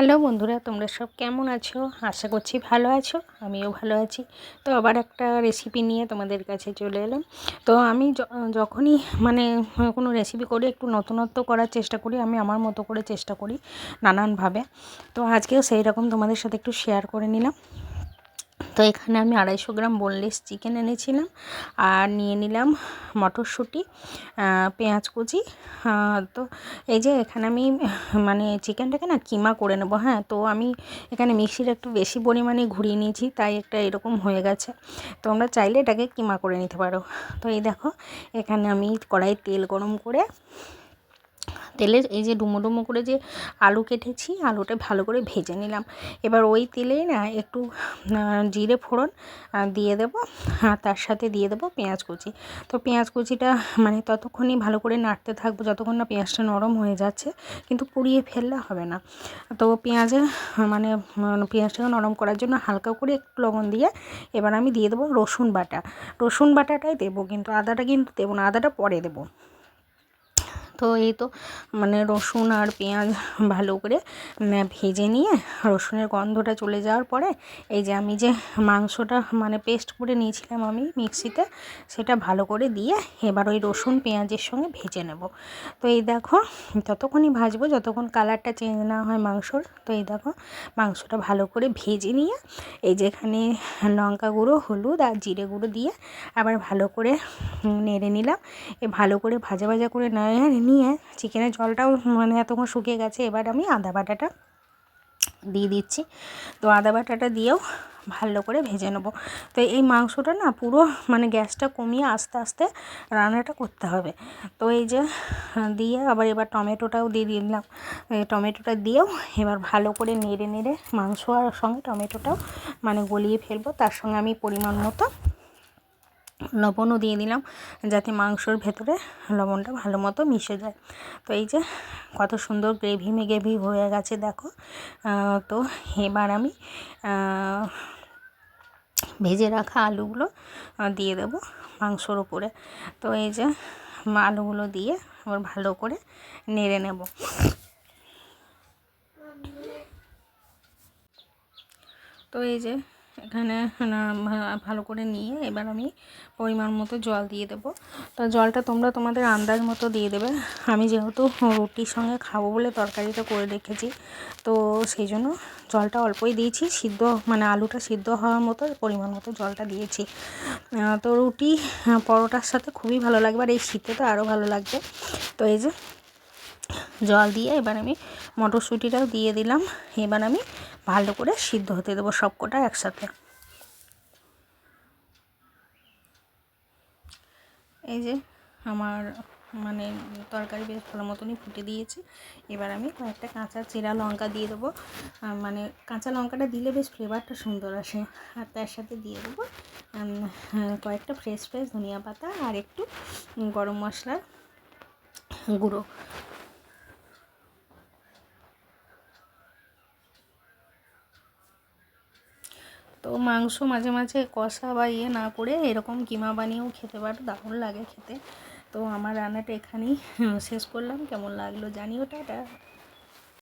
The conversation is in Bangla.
হ্যালো বন্ধুরা, তোমরা সব কেমন আছো? আশা করছি ভালো আছো, আমিও ভালো আছি। তো আবার একটা রেসিপি নিয়ে তোমাদের কাছে চলে এলাম। তো আমি যখনই মানে কোনো রেসিপি করি, একটু নতুনত্ব করার চেষ্টা করি, আমি আমার মতো করে চেষ্টা করি নানানভাবে। তো আজকেও সেই রকম তোমাদের সাথে একটু শেয়ার করে নিলাম। তো এখানে আমি আড়াইশো গ্রাম বোনলেস চিকেন এনেছিলাম আর নিয়ে নিলাম মটরশুঁটি পেঁয়াজ কুচি। তো এই যে এখানে আমি মানে চিকেনটাকে না কিমা করে নেব হ্যাঁ? তো আমি এখানে মিক্সির একটু বেশি পরিমাণে ঘুরিয়ে নিয়েছি, তাই একটা এরকম হয়ে গেছে। তোমরা চাইলে এটাকে কিমা করে নিতে পারো। তো এই দেখো, এখানে আমি কড়াই তেল গরম করে তেলে এই যে ডুমো ডুমো করে যে আলু কেটেছি আলুটা ভালো করে ভেজে নিলাম। এবার ওই তেলেই না একটু জিরে ফোড়ন দিয়ে দেব আর তার সাথে দিয়ে দেবো পেঁয়াজ কুচি। তো পেঁয়াজ কুচিটা মানে ততক্ষণই ভালো করে নাড়তে থাকব যতক্ষণ না পেঁয়াজটা নরম হয়ে যাচ্ছে কিন্তু পুড়িয়ে ফেললে হবে না। তো পেঁয়াজে মানে উম, পেঁয়াজটাকে নরম করার জন্য হালকা করে একটু লবণ দিয়ে এবার আমি দিয়ে দেবো রসুন বাটা। রসুন বাটাটাই দেবো কিন্তু আদাটা কিন্তু দেবো না আদাটা পরে দেবো। তো এই তো মানে রসুন আর পেঁয়াজ ভালো করে ভেজে নিয়ে রসুনের গন্ধটা চলে যাওয়ার পরে এই যে আমি যে মাংসটা মানে পেস্ট করে নিয়েছিলাম আমি মিক্সিতে, সেটা ভালো করে দিয়ে এবার ওই রসুন পেঁয়াজের সঙ্গে ভেজে নেব। তো এই দেখো ততক্ষণই ভাজবো, যতক্ষণ কালারটা চেঞ্জ না হয় মাংসর, তো এই দেখো মাংসটা ভালো করে ভেজে নিয়ে এই যেখানে লঙ্কা গুঁড়ো, হলুদ আর জিরে গুঁড়ো দিয়ে আবার ভালো করে নেড়ে নিলাম। এ ভালো করে ভাজা ভাজা করে নেড়ে নিয়ে চিকেনের জলটাও মানে এতক্ষণ শুকিয়ে গেছে, এবার আমি আদা বাটাটা দিয়ে দিচ্ছি। তো আদা বাটাটা দিয়েও ভালো করে ভেজে নেব। তো এই মাংসটা না পুরো মানে গ্যাসটা কমিয়ে আস্তে আস্তে রান্নাটা করতে হবে। তো এই যে দিয়ে আবার এবার টমেটোটাও দিয়ে দিলাম। টমেটোটা দিয়েও এবার ভালো করে নেড়ে নেড়ে মাংস আর সঙ্গে টমেটোটাও মানে গলিয়ে ফেলব। তার সঙ্গে আমি পরিমাণ মতো লবণও দিয়ে দিলাম যাতে মাংসর ভেতরে লবণটা ভালো মতো মিশে যায়। তো এই যে কত সুন্দর গ্রেভি গ্রেভি হয়ে গেছে দেখো। তো এবার আমি ভেজে রাখা আলুগুলো দিয়ে দেব মাংসর উপরে তো এই যে আলুগুলো দিয়ে আবার ভালো করে নেড়ে নেব। তো এই যে এখানে ভালো করে নিয়ে এবার আমি পরিমাণ মতো জল দিয়ে দেবো। তো জলটা তোমরা তোমাদের আন্দাজ মতো দিয়ে দেবে। আমি যেহেতু রুটির সঙ্গে খাব বলে তরকারিটা করে রেখেছি, তো সেই জন্য জলটা অল্পই দিয়েছি। সিদ্ধ মানে আলুটা সিদ্ধ হওয়ার মতো পরিমাণ মতো জলটা দিয়েছি। তো রুটি পরোটার সাথে খুবই ভালো লাগবে আর এই শীতে তো আরও ভালো লাগবে। তো এই যে জল দিয়ে এবার আমি মটরশুঁটিটাও দিয়ে দিলাম। এবার আমি ভালো করে সিদ্ধ হতে দেবো সবকটা একসাথে। এই যে আমার মানে তরকারি বেশ ভালো মতনই ফুটে দিয়েছে। এবার আমি কয়েকটা কাঁচা চেরা লঙ্কা দিয়ে দেবো। মানে কাঁচা লঙ্কাটা দিলে বেশ ফ্লেভারটা সুন্দর আসে। আর তার সাথে দিয়ে দেবো হ্যাঁ, কয়েকটা ফ্রেশ ফ্রেশ ধনিয়া পাতা আর একটু গরম মশলার গুঁড়ো। তো মাংস মাঝে মাঝে কষা বা ইয়ে না করে এরকম কিমা বানিয়েও খেতে পারো, দারুণ লাগে খেতে। তো আমার রান্নাটা এখানেই শেষ করলাম। কেমন লাগল জানিও, টাটা।